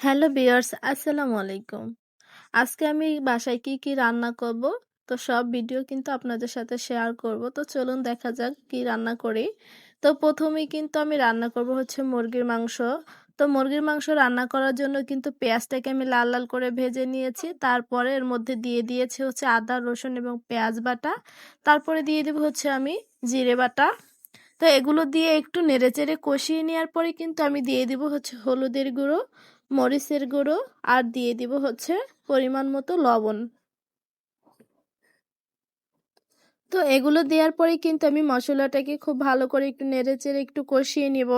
Hello viewers, আসসালামু আলাইকুম। আজকে আমি বাসায় কি কি রান্না করব? তো সব ভিডিও কিন্তু আপনাদের সাথে শেয়ার করব। তো চলুন দেখা যাক কি রান্না করি। তো প্রথমেই কিন্তু আমি রান্না করব হচ্ছে মুরগির মাংস। তো মুরগির মাংস রান্না করার জন্য কিন্তু পেঁয়াজটাকে আমি লাল লাল করে ভেজে নিয়েছি। তারপরে এর মধ্যে দিয়ে দিয়েছি হচ্ছে আদা, রসুন এবং পেঁয়াজ বাটা। তারপরে দিয়ে দেবো হচ্ছে আমি জিরে বাটা। তো এগুলো দিয়ে একটু নেড়েচেড়ে কষিয়ে নেওয়ার পরে কিন্তু আমি দিয়ে দিব হচ্ছে হলুদের গুঁড়ো। মরিচের গুঁড়ো আর দিয়ে দিব হচ্ছে পরিমাণ মতো লবণ। তো এগুলো দেওয়ার পরে কিন্তু আমি মশলাটাকে খুব ভালো করে একটু নেড়ে চেড়ে একটু কষিয়ে নিব।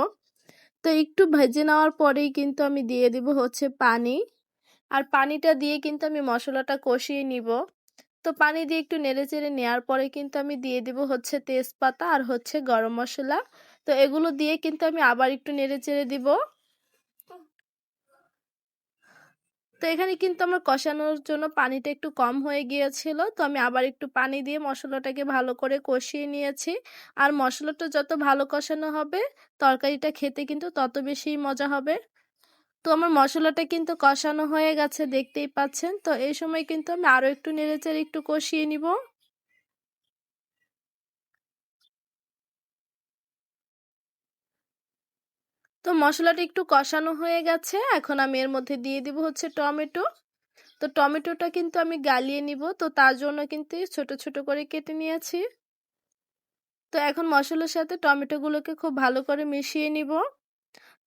তো একটু ভেজে নেওয়ার পরেই কিন্তু আমি দিয়ে দিব হচ্ছে পানি। আর পানিটা দিয়ে কিন্তু আমি মশলাটা কষিয়ে নিব। তো পানি দিয়ে একটু নেড়ে চেড়ে নেওয়ার পরে কিন্তু আমি দিয়ে দিব হচ্ছে তেজপাতা আর হচ্ছে গরম মশলা। তো এগুলো দিয়ে কিন্তু আমি আবার একটু নেড়ে চেড়ে দিব। তো এখানে কিন্তু আমার কষানোর জন্য পানিটা একটু কম হয়ে গিয়েছিল। তো আমি আবার একটু পানি দিয়ে মশলাটাকে ভালো করে কষিয়ে নিয়েছি। আর মশলাটা যত ভালো কষানো হবে, তরকারিটা খেতে কিন্তু তত বেশি মজা হবে। তো আমার মশলাটা কিন্তু কষানো হয়ে গেছে, দেখতেই পাচ্ছেন। তো এই সময় কিন্তু আমি আরও একটু নেড়েচেড়ে একটু কষিয়ে নিব। তো মশলাটা একটু কষানো হয়ে গেছে। এখন আমি এর মধ্যে দিয়ে দিব হচ্ছে টমেটো। তো টমেটোটা কিন্তু আমি গালিয়ে নিব। তো তার জন্য কিন্তু ছোট ছোট করে কেটে নিয়েছি। তো এখন মশলার সাথে টমেটোগুলোকে খুব ভালো করে মিশিয়ে নিব।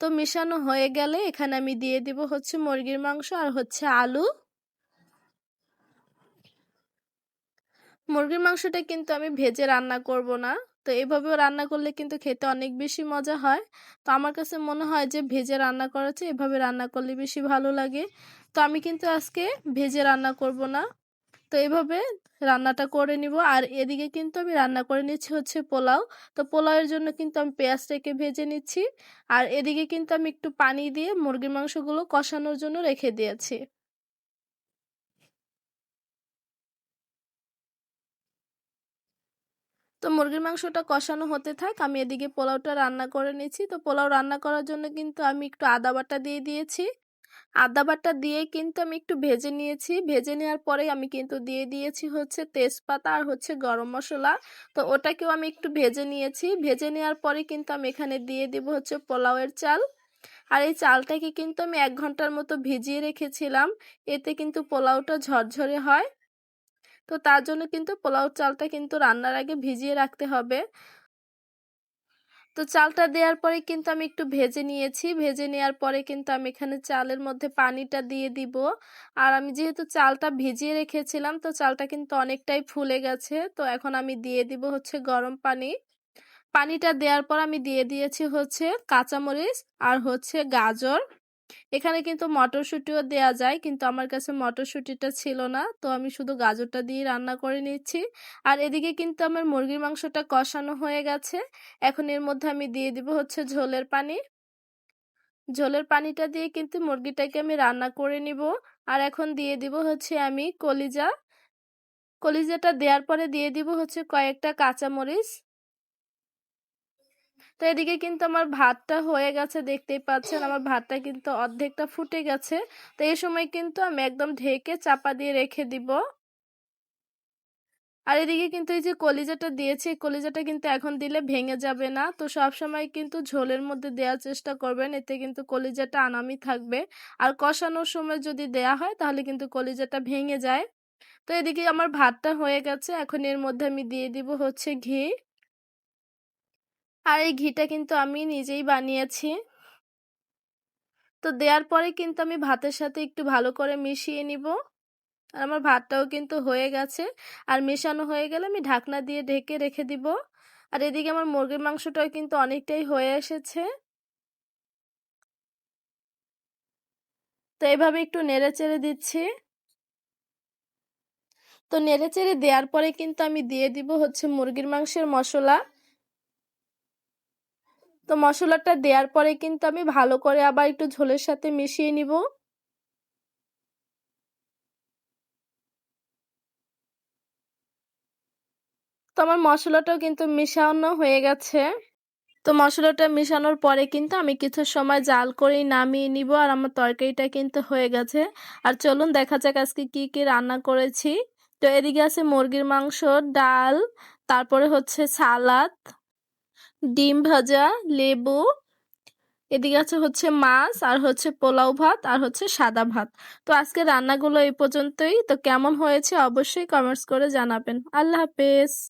তো মিশানো হয়ে গেলে এখানে আমি দিয়ে দিব হচ্ছে মুরগির মাংস আর হচ্ছে আলু। মুরগির মাংসটা কিন্তু আমি ভেজে রান্না করব না। তো এভাবেও রান্না করলে কিন্তু খেতে অনেক বেশি মজা হয়। তো আমার কাছে মনে হয় যে, ভেজে রান্না করাচ্ছে এভাবে রান্না করলে বেশি ভালো লাগে। তো আমি কিন্তু আজকে ভেজে রান্না করব না। তো এভাবে রান্নাটা করে নিব। আর এদিকে কিন্তু আমি রান্না করে নিচ্ছি হচ্ছে পোলাও। তো পোলাওয়ের জন্য কিন্তু আমি পেঁয়াজটাকে ভেজে নিচ্ছি। আর এদিকে কিন্তু আমি একটু পানি দিয়ে মুরগির মাংসগুলো কষানোর জন্য রেখে দিয়েছি। তো মুরগির মাংসটা কষানো হতে থাক, আমি এদিকে পোলাওটা রান্না করে নিয়েছি তো পোলাও রান্না করার জন্য কিন্তু আমি একটু আদা বাটা দিয়ে দিয়েছি। আদা বাটা দিয়ে কিন্তু আমি একটু ভেজে নিয়েছি। ভেজে নেওয়ার পরে আমি কিন্তু দিয়ে দিয়েছি হচ্ছে তেজপাতা আর হচ্ছে গরম মশলা। তো ওটাকেও আমি একটু ভেজে নিয়েছি। ভেজে নেওয়ার পরে কিন্তু আমি এখানে দিয়ে দিব হচ্ছে পোলাওয়ের চাল। আর এই চালটাকে কিন্তু আমি এক ঘণ্টার মতো ভিজিয়ে রেখেছিলাম। এতে কিন্তু পোলাওটা ঝরঝরে হয়। তো তার জন্য কিন্তু পোলাও চালটা কিন্তু রান্নার আগে ভিজিয়ে রাখতে হবে। তো চালটা দেওয়ার পরে কিন্তু আমি একটু ভেজে নিয়েছি। ভেজে নেওয়ার পরে কিন্তু আমি এখানে চালের মধ্যে পানিটা দিয়ে দিব। আর আমি যেহেতু চালটা ভিজিয়ে রেখেছিলাম, তো চালটা কিন্তু অনেকটাই ফুলে গেছে। তো এখন আমি দিয়ে দিব হচ্ছে গরম পানি। পানিটা দেওয়ার পর আমি দিয়ে দিয়েছি হচ্ছে কাঁচামরিচ আর হচ্ছে গাজর। এখানে কিন্তু মটরশুঁটিও দেয়া যায়, কিন্তু আমার কাছে মটরশুঁটিটা ছিল না। তো আমি শুধু গাজরটা দিয়ে রান্না করে নিচ্ছি। আর এদিকে কিন্তু আমার মুরগির মাংসটা কষানো হয়ে গেছে। এখন এর মধ্যে আমি দিয়ে দিব হচ্ছে ঝোলের পানি। ঝোলের পানিটা দিয়ে কিন্তু মুরগিটাকে আমি রান্না করে নিব। আর এখন দিয়ে দিব হচ্ছে আমি কলিজা। কলিজাটা দেওয়ার পরে দিয়ে দিব হচ্ছে কয়েকটা কাঁচামরিচ। তো এদিকে কিন্তু আমার ভাতটা হয়ে গেছে, দেখতেই পাচ্ছেন আমার ভাতটা কিন্তু অর্ধেকটা ফুটে গেছে। তো এই সময় কিন্তু আমি একদম ঢেকে চাপা দিয়ে রেখে দিব। আর এদিকে কিন্তু এই যে কলিজাটা দিয়েছি কলিজাটা কিন্তু এখন দিলে ভেঙে যাবে না। তো সব সময় কিন্তু ঝোলের মধ্যে দেওয়ার চেষ্টা করবেন, এতে কিন্তু কলিজাটা আনামি থাকবে। আর কষানোর সময় যদি দেয়া হয়, তাহলে কিন্তু কলিজাটা ভেঙে যায়। তো এদিকে আমার ভাতটা হয়ে গেছে, এখন এর মধ্যে আমি দিয়ে দিব হচ্ছে ঘি। আর এই ঘিটা কিন্তু আমি নিজেই বানিয়েছি। তো দেওয়ার পরে কিন্তু আমি ভাতের সাথে একটু ভালো করে মিশিয়ে নিব। আর আমার ভাতটাও কিন্তু হয়ে গেছে। আর মেশানো হয়ে গেলে আমি ঢাকনা দিয়ে ঢেকে রেখে দিব। আর এদিকে আমার মুরগির মাংসটাও কিন্তু অনেকটাই হয়ে এসেছে। তো এভাবে একটু নেড়ে চেড়ে দিচ্ছি। তো নেড়ে চেড়ে দেওয়ার পরে কিন্তু আমি দিয়ে দিব হচ্ছে মুরগির মাংসের মশলা। তো মশলাটা দেওয়ার পরে কিন্তু আমি ভালো করে আবার একটু ঝোলের সাথে মিশিয়ে নিব। তো আমার মশলাটাও কিন্তু মিশানো হয়ে গেছে। তো মশলাটা মেশানোর পরে কিন্তু আমি কিছু সময় জাল করেই নামিয়ে নিব আর আমার তরকারিটা কিন্তু হয়ে গেছে। আর চলুন দেখা যাক আজকে কি কি রান্না করেছি। তো এদিকে আছে মুরগির মাংস, ডাল, তারপরে হচ্ছে সালাদ। ডিম ভাজা, লেবু, এদিকে আছে হচ্ছে মাছ, আর হচ্ছে পোলাও ভাত, আর হচ্ছে সাদা ভাত। তো আজকে রান্নাগুলো এই পর্যন্তই। তো কেমন হয়েছে অবশ্যই কমেন্টস করে জানাবেন। আল্লাহ হাফেজ।